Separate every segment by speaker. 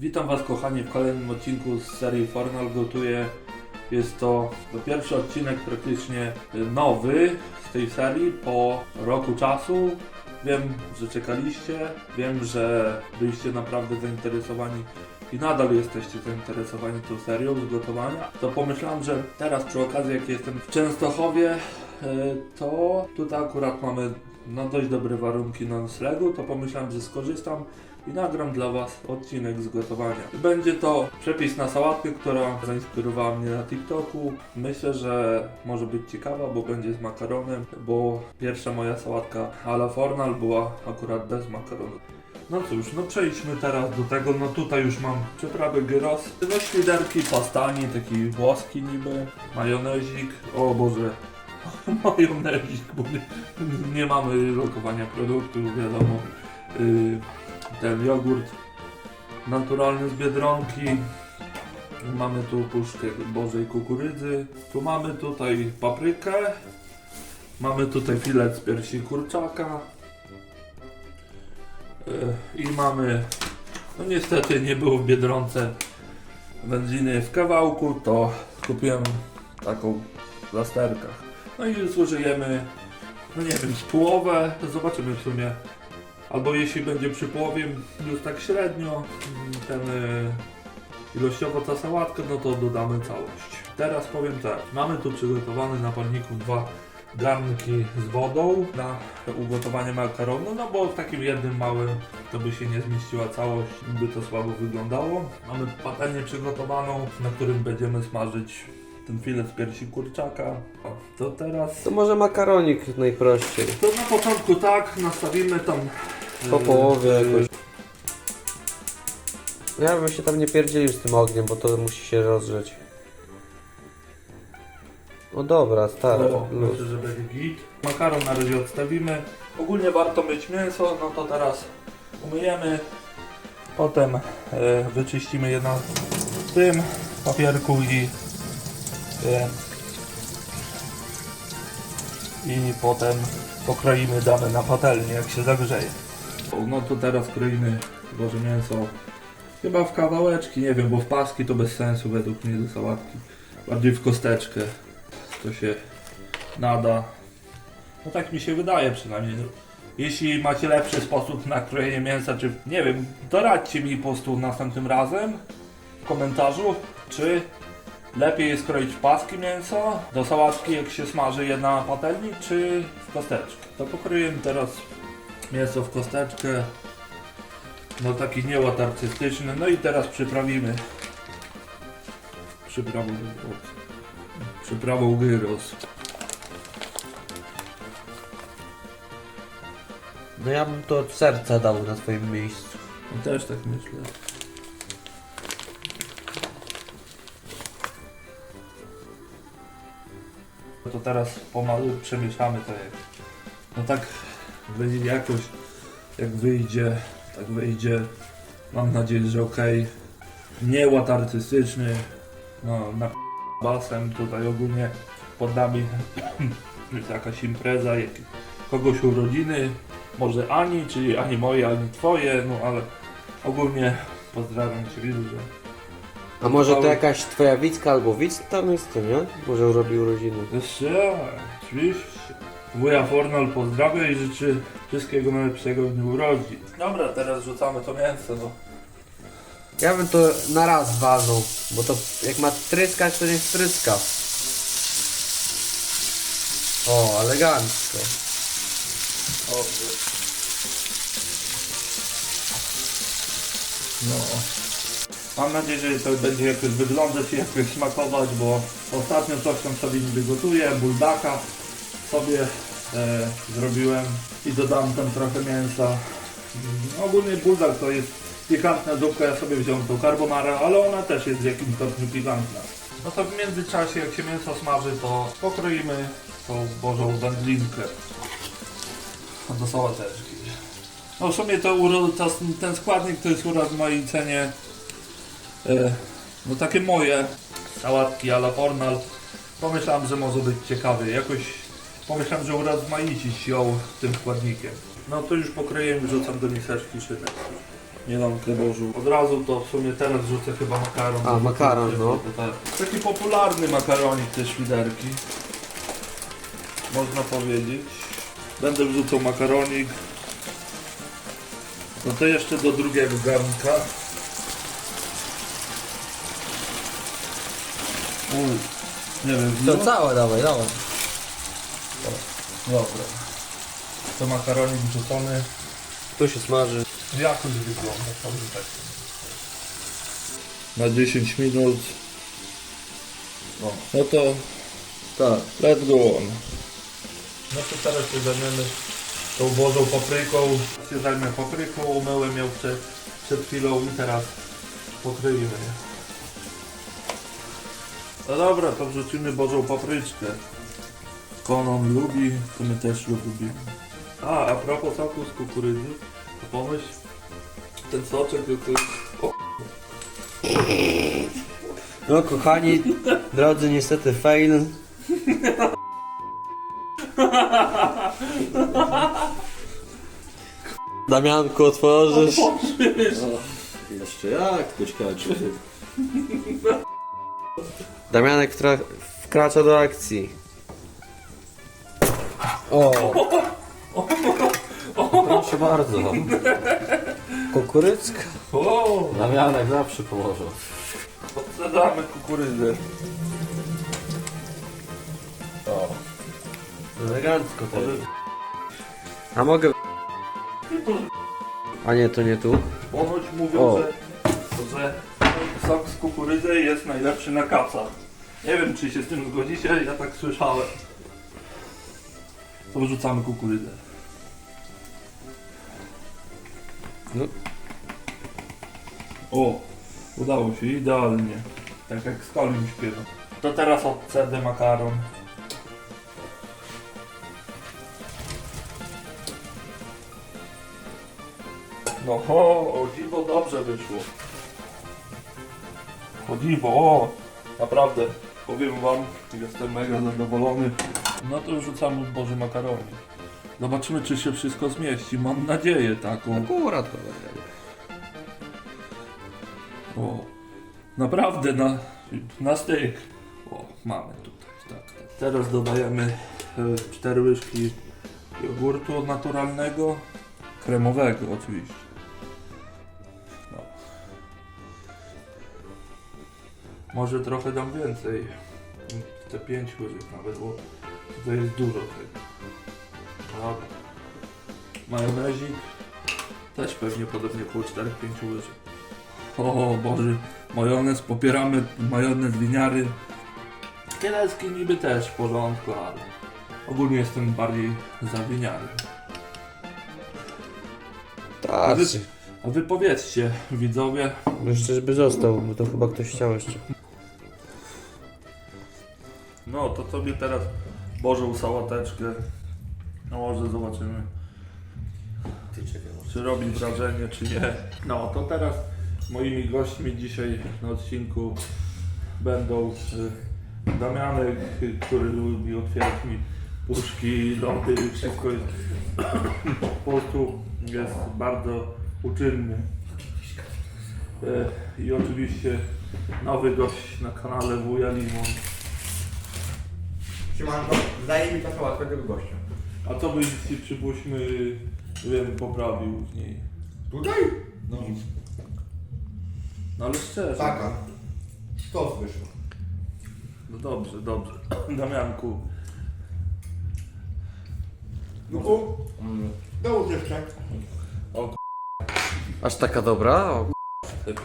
Speaker 1: Witam Was kochani w kolejnym odcinku z serii Fornal Gotuje. Jest to to pierwszy odcinek praktycznie y, nowy z tej serii po roku czasu. Wiem, że czekaliście, wiem, że byliście naprawdę zainteresowani i nadal jesteście zainteresowani tą serią z gotowania. To pomyślałem, że teraz przy okazji jak jestem w Częstochowie, to tutaj akurat mamy no, dość dobre warunki noclegu, to pomyślałem, że skorzystam i nagram dla Was odcinek z gotowania. Będzie to przepis na sałatkę, która zainspirowała mnie na TikToku. Myślę, że może być ciekawa, bo będzie z makaronem, bo pierwsza moja sałatka a la Fornal była akurat bez makaronu. No cóż, no przejdźmy teraz do tego, no tutaj już mam przyprawy gyros, no świderki, pastani, taki włoski niby, majonezik, o Boże, majonezik, bo nie, nie mamy lokowania produktu, wiadomo, yy, ten jogurt naturalny z Biedronki, mamy tu puszkę bożej kukurydzy, tu mamy tutaj paprykę, mamy tutaj filet z piersi kurczaka, yy, i mamy, no niestety nie było w Biedronce wędliny w kawałku, to kupiłem taką w plasterkach. No i zużyjemy, no nie wiem, z połowę, zobaczymy w sumie. Albo jeśli będzie przy połowie już tak średnio, mm, ten y, ilościowo ta sałatka, no to dodamy całość. Teraz powiem tak, mamy tu przygotowane na palniku dwa garnki z wodą na ugotowanie makaronu, no bo w takim jednym małym to by się nie zmieściła całość, by to słabo wyglądało. Mamy patelnię przygotowaną, na którym będziemy smażyć ten filet z piersi kurczaka. O, to teraz...
Speaker 2: To może makaronik najprościej.
Speaker 1: To na początku tak, nastawimy tam...
Speaker 2: Po
Speaker 1: y,
Speaker 2: połowie
Speaker 1: y,
Speaker 2: jakoś. Ja bym się tam nie pierdzielił z tym ogniem, bo to musi się rozgrzeć. No dobra, stary,
Speaker 1: O,
Speaker 2: luz.
Speaker 1: myślę, że będzie git. Makaron na razie odstawimy. Ogólnie warto myć mięso, no to teraz umyjemy. Potem e, wyczyścimy je na tym papierku i e, i potem pokroimy, damy na patelnię jak się zagrzeje. No to teraz kroimy Boże mięso chyba w kawałeczki, nie wiem, bo w paski to bez sensu według mnie do sałatki. Bardziej w kosteczkę to się nada. No tak mi się wydaje przynajmniej. Jeśli macie lepszy sposób na krojenie mięsa, czy nie wiem, doradźcie mi po prostu następnym razem w komentarzu, czy lepiej jest kroić paski mięso do sałatki jak się smaży je na patelni, czy w kosteczkę. To pokroję teraz mięso w kosteczkę. No taki nieład artystyczny. No i teraz przyprawimy przyprawą, przyprawą gyros.
Speaker 2: No ja bym to od serca dał na swoim miejscu.
Speaker 1: No Też tak myślę. To teraz pomału przemieszamy to jak. No tak wyjdzie jakoś jak wyjdzie, tak wyjdzie. Mam nadzieję, że ok. Nie ład artystyczny. No na basem tutaj ogólnie pod nami jest jakaś impreza, jak, kogoś urodziny. Może Ani, czyli ani moje, ani twoje, no ale ogólnie pozdrawiam cię że
Speaker 2: A może to jakaś twoja widzka albo widz tam jest, to nie? Może urobił urodziny.
Speaker 1: Jeszcze, oczywiście. Wuja Fornal pozdrawia i życzy wszystkiego najlepszego w dniu urodzin. Dobra, teraz rzucamy to mięso, no.
Speaker 2: Ja bym to na raz walnął, bo to jak ma tryskać, to niech tryska. O, elegancko.
Speaker 1: Dobrze. No. Mam nadzieję, że to będzie jakoś wyglądać i jakoś smakować, bo ostatnio coś tam sobie niby gotuję, buldaka sobie e, zrobiłem i dodam tam trochę mięsa. Mm, Ogólnie buldak to jest pikantna zupka, ja sobie wziąłem tą carbonara, ale ona też jest w jakimś stopniu pikantna. No to w międzyczasie jak się mięso smaży, to pokroimy tą bożą wędlinkę do sałateczki. No w sumie to, ten składnik to jest urozmaicenie e, no takie moje sałatki a la Fornal. Pomyślałem, że może być ciekawy. Jakoś pomyślałem, że urozmaicić ją tym składnikiem. No to już pokroję i wrzucam do miseczki szynek. mielonkę Bożu. Od razu to w sumie teraz rzucę chyba makaron.
Speaker 2: A, makaron, no.
Speaker 1: Tak. Taki popularny makaronik te świderki. Można powiedzieć. Będę wrzucał makaronik. No to jeszcze do drugiego garnka. Nie wiem,
Speaker 2: To
Speaker 1: ile?
Speaker 2: całe dawaj, dawaj.
Speaker 1: Dobra. To makaronik wrzucony.
Speaker 2: Tu się smaży.
Speaker 1: Jakoś wygląda powiem tak. Na 10 minut. No, no to
Speaker 2: Tak.
Speaker 1: let's go on. No to teraz się zajmiemy tą bożą papryką. Się zajmę papryką, umyłem ją przed, przed chwilą i teraz pokryjemy. No dobra, to wrzucimy bożą papryczkę. Konon lubi, to my też lubimy. A, a propos soku z kukurydzy, to pomyśl, ten soczek to jest... O,
Speaker 2: No kochani, drodzy, niestety fail. Damianku, otworzysz.
Speaker 3: Jeszcze jak, koćkaczy.
Speaker 2: Damianek wtra- wkracza do akcji. O!
Speaker 3: Proszę bardzo.
Speaker 2: Kukurycka.
Speaker 1: o,
Speaker 3: Damianek zawsze pomoże.
Speaker 1: podsadamy kukurydzę. O,
Speaker 2: Elegancko to jest. A mogę... A nie, to nie tu.
Speaker 1: ponoć mówią,
Speaker 2: O.
Speaker 1: że, że sok z kukurydzy jest najlepszy na kaca. Nie wiem, czy się z tym zgodzicie, ja tak słyszałem. To wyrzucamy kukurydzę.
Speaker 2: No.
Speaker 1: O, udało się, idealnie. Tak jak z Kolim śpiewa. To teraz od CD makaron. No, o, o dziwo dobrze wyszło. O dziwo, o, naprawdę. Powiem wam, jestem mega zadowolony. No to rzucamy w Boże makaroni. Zobaczymy, czy się wszystko zmieści. Mam nadzieję taką.
Speaker 2: Akurat to będzie.
Speaker 1: O, naprawdę na, na styk. O, mamy tutaj, tak, tak. Teraz dodajemy e, 4 łyżki jogurtu naturalnego, kremowego oczywiście. Może trochę dam więcej, te 5 łyżek nawet, bo to jest dużo tego. Dobra. Majonezik też pewnie podobnie około 4-5 łyżek. O Boże, majonez, popieramy majonez winiary. Kielecki niby też w porządku, ale ogólnie jestem bardziej za winiary.
Speaker 2: Tak.
Speaker 1: A wy powiedzcie, widzowie,
Speaker 2: Jeszcze żeby został, bo to chyba ktoś chciał jeszcze.
Speaker 1: Sobie teraz Bożą sałateczkę. No może zobaczymy,
Speaker 3: Ty czekaj, może.
Speaker 1: czy robi wrażenie, czy nie. No to teraz moimi gośćmi dzisiaj na odcinku będą y, Damianek, y, który lubi otwierać mi puszki, lody, wszystko jest po prostu jest bardzo uczynny. Y, I oczywiście nowy gość na kanale Wuja Limon.
Speaker 4: Siemanko, zdaje mi sałatkę tego gościa.
Speaker 1: A co byś jeśli przypuśćmy, nie wiem, poprawił w niej?
Speaker 4: Tutaj?
Speaker 1: No, no ale szczerze.
Speaker 4: Taka. Sztos wyszło.
Speaker 1: No dobrze, dobrze. Damianku,
Speaker 4: Luku, dołóż jeszcze.
Speaker 1: o
Speaker 2: Aż taka dobra? O,
Speaker 1: k***,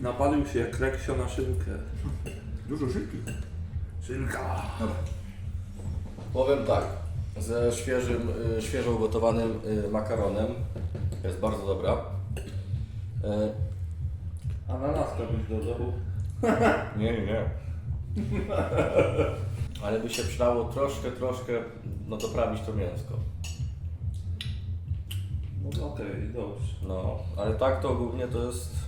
Speaker 1: napalił się jak reksio na szynkę.
Speaker 4: Dużo szybki.
Speaker 1: Szynka.
Speaker 3: Powiem tak, ze świeżym, y, świeżo ugotowanym y, makaronem. Jest bardzo dobra. Y,
Speaker 1: Ananaska byś dodał.
Speaker 3: Nie, nie, nie. Ale by się przydało troszkę, troszkę no, doprawić to mięsko.
Speaker 1: No okej, dobrze.
Speaker 3: No, ale tak to ogólnie to jest...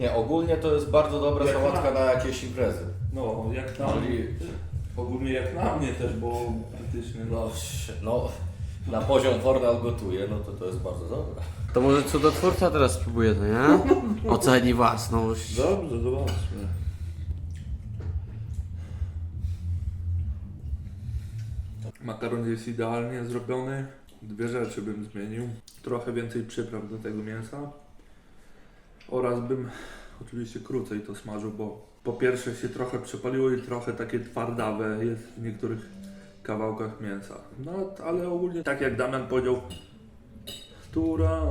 Speaker 3: Nie, ogólnie to jest bardzo dobra
Speaker 1: Jak
Speaker 3: sałatka
Speaker 1: na-
Speaker 3: na jakieś imprezy.
Speaker 1: No, jak na mnie.
Speaker 3: Czyli,
Speaker 1: Ogólnie jak na mnie też, bo praktycznie no.
Speaker 3: no, no, na poziom Fornal gotuje, no to to jest bardzo dobre.
Speaker 2: To może cudotwórca teraz spróbuje, to nie? Oceni własność.
Speaker 1: Dobrze, zobaczmy. Makaron jest idealnie zrobiony. Dwie rzeczy bym zmienił. Trochę więcej przypraw do tego mięsa. Oraz bym oczywiście krócej to smażył, bo po pierwsze się trochę przepaliło i trochę takie twardawe jest w niektórych kawałkach mięsa. No ale ogólnie tak jak Damian powiedział, która...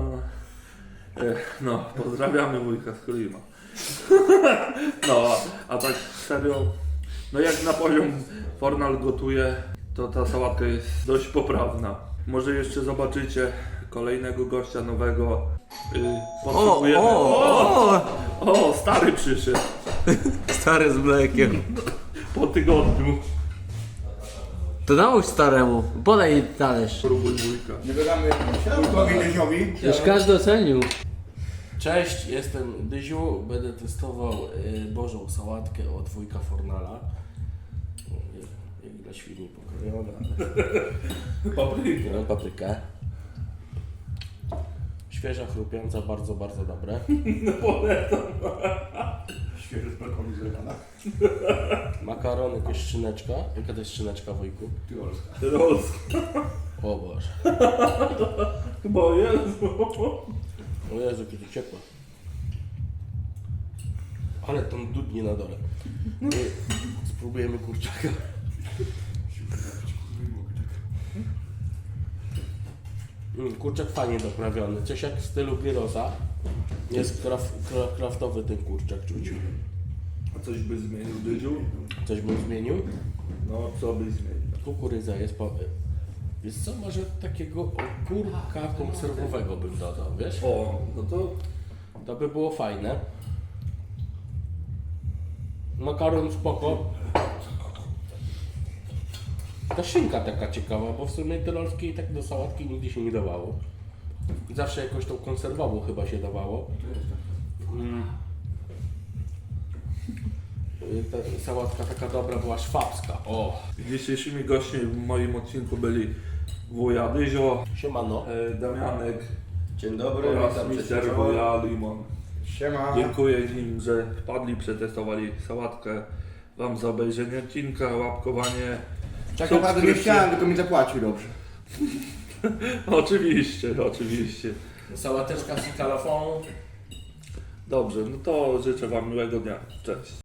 Speaker 1: E, No, pozdrawiamy wujka z Klima. No, a tak serio, no jak na poziom Fornal gotuje, to ta sałatka jest dość poprawna. Może jeszcze zobaczycie kolejnego gościa nowego.
Speaker 2: O,
Speaker 1: potrzebujemy...
Speaker 2: o, o!
Speaker 1: o, stary przyszedł
Speaker 2: Stary z mlekiem.
Speaker 1: po tygodniu.
Speaker 2: To nałóż staremu, podaj talerz.
Speaker 1: Próbuj wujka.
Speaker 4: Nie wujkowi Dyziowi.
Speaker 2: Już każdy ocenił.
Speaker 5: Cześć, jestem Dyziu. Będę testował y, Bożą sałatkę od wujka Fornala. Jak, jak dla świni pokrojona, ale
Speaker 1: Papryka.
Speaker 5: no, paprykę. Świeża, chrupiąca, bardzo, bardzo dobre.
Speaker 4: Świeżo z balkonu zlewana.
Speaker 5: Makaron, jakaś szyneczka. Jaka to jest szyneczka, wujku?
Speaker 4: Tyrolska.
Speaker 1: Tyrolska.
Speaker 5: O Boże.
Speaker 1: Chyba jest.
Speaker 5: O Jezu, jakie to ciepłe. Ale tam dudnie na dole. Y, Spróbujemy kurczaka. Mm, Kurczak fajnie doprawiony, coś jak w stylu gyrosa. Jest kraf, kra, kraftowy ten kurczak czuć.
Speaker 1: A coś by zmienił Dydziu?
Speaker 5: Coś bym zmienił.
Speaker 1: No, co byś zmienił?
Speaker 5: Kukurydza jest po... Wiesz co, może takiego ogórka konserwowego bym dodał, wiesz?
Speaker 1: O, no to
Speaker 5: To by było fajne. Makaron spoko. Ta szynka taka ciekawa, bo w sumie tyrolskiej tak do sałatki nigdy się nie dawało. Zawsze jakoś tą konserwową chyba się dawało. Mm. Y, Ta sałatka taka dobra była szwabska. O,
Speaker 1: dzisiejszymi gośćmi w moim odcinku byli wuja Dyzio,
Speaker 5: siemano.
Speaker 1: e, Damianek
Speaker 3: Dzień dobry,
Speaker 1: oraz
Speaker 3: witam cię
Speaker 1: mister wuja Limon.
Speaker 4: Siema.
Speaker 1: Dziękuję im, że wpadli, przetestowali sałatkę. Wam za obejrzenie odcinka, łapkowanie.
Speaker 4: Czego bardzo nie chciałem, tylko mi zapłacił dobrze.
Speaker 1: Oczywiście, oczywiście.
Speaker 5: Sałateczka z kalafon.
Speaker 1: Dobrze, no to życzę Wam miłego dnia. Cześć.